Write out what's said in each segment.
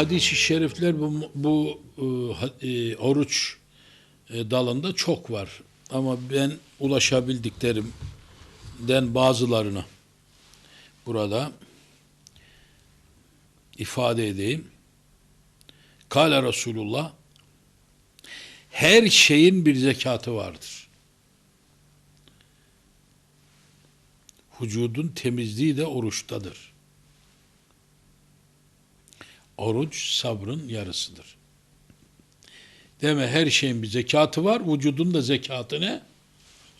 hadis-i şerifler bu, bu e, e, oruç e, dalında çok var. Ama ben ulaşabildiklerimden bazılarını burada ifade edeyim. Kale Resulullah her şeyin bir zekatı vardır. Vücudun temizliği de oruçtadır. Oruç sabrın yarısıdır. Deme her şeyin bir zekatı var. Vücudun da zekatı ne?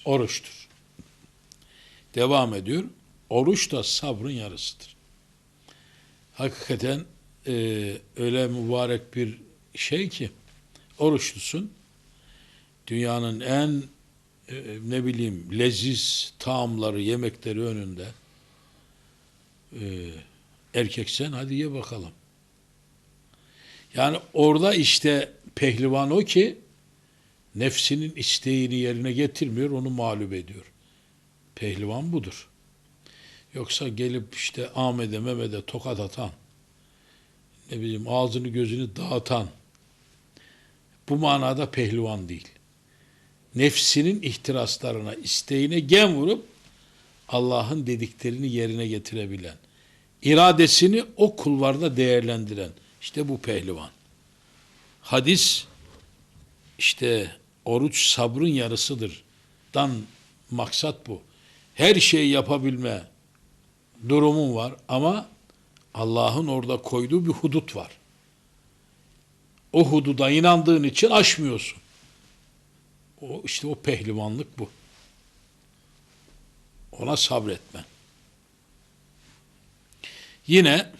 Oruçtur. Devam ediyor. Oruç da sabrın yarısıdır. Hakikaten e, öyle mübarek bir şey ki oruçlusun. Dünyanın en e, ne bileyim leziz taamları, yemekleri önünde. E, erkeksen hadi ye bakalım. Yani orada işte pehlivan o ki nefsinin isteğini yerine getirmiyor, onu mağlup ediyor. Pehlivan budur. Yoksa gelip işte Ahmet'e Mehmet'e tokat atan, ne bileyim ağzını gözünü dağıtan, bu manada pehlivan değil. Nefsinin ihtiraslarına, isteğine gem vurup Allah'ın dediklerini yerine getirebilen, iradesini o kulvarda değerlendiren, işte bu pehlivan. Hadis işte oruç sabrın yarısıdır. Dan maksat bu. Her şeyi yapabilme durumun var ama Allah'ın orada koyduğu bir hudut var. O hududa inandığın için aşmıyorsun. O işte o pehlivanlık bu. Ona sabretmen. Yine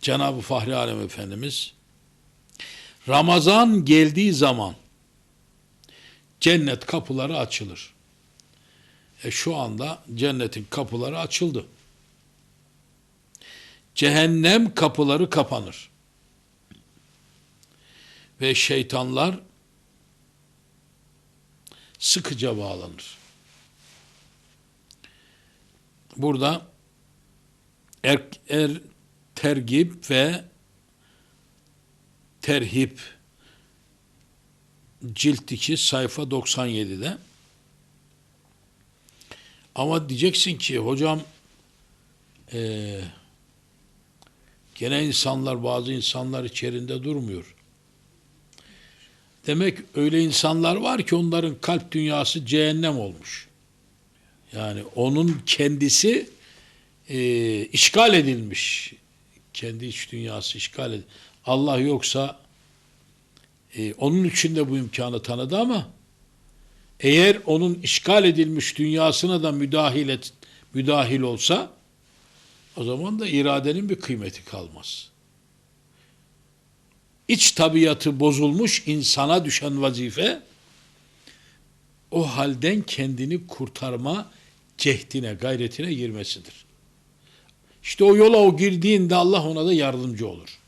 Cenab-ı Fahri Alem Efendimiz Ramazan geldiği zaman cennet kapıları açılır. E şu anda cennetin kapıları açıldı. Cehennem kapıları kapanır. Ve şeytanlar sıkıca bağlanır. Burada er, er tergip ve terhip cilt 2 sayfa 97'de ama diyeceksin ki hocam eee gene insanlar bazı insanlar içerinde durmuyor. Demek öyle insanlar var ki onların kalp dünyası cehennem olmuş. Yani onun kendisi e, işgal edilmiş. Kendi iç dünyası işgal edilmiş. Allah yoksa e, onun için de bu imkanı tanıdı ama eğer onun işgal edilmiş dünyasına da müdahil, et, müdahil olsa o zaman da iradenin bir kıymeti kalmaz. İç tabiatı bozulmuş insana düşen vazife o halden kendini kurtarma cehdine, gayretine girmesidir. İşte o yola o girdiğinde Allah ona da yardımcı olur.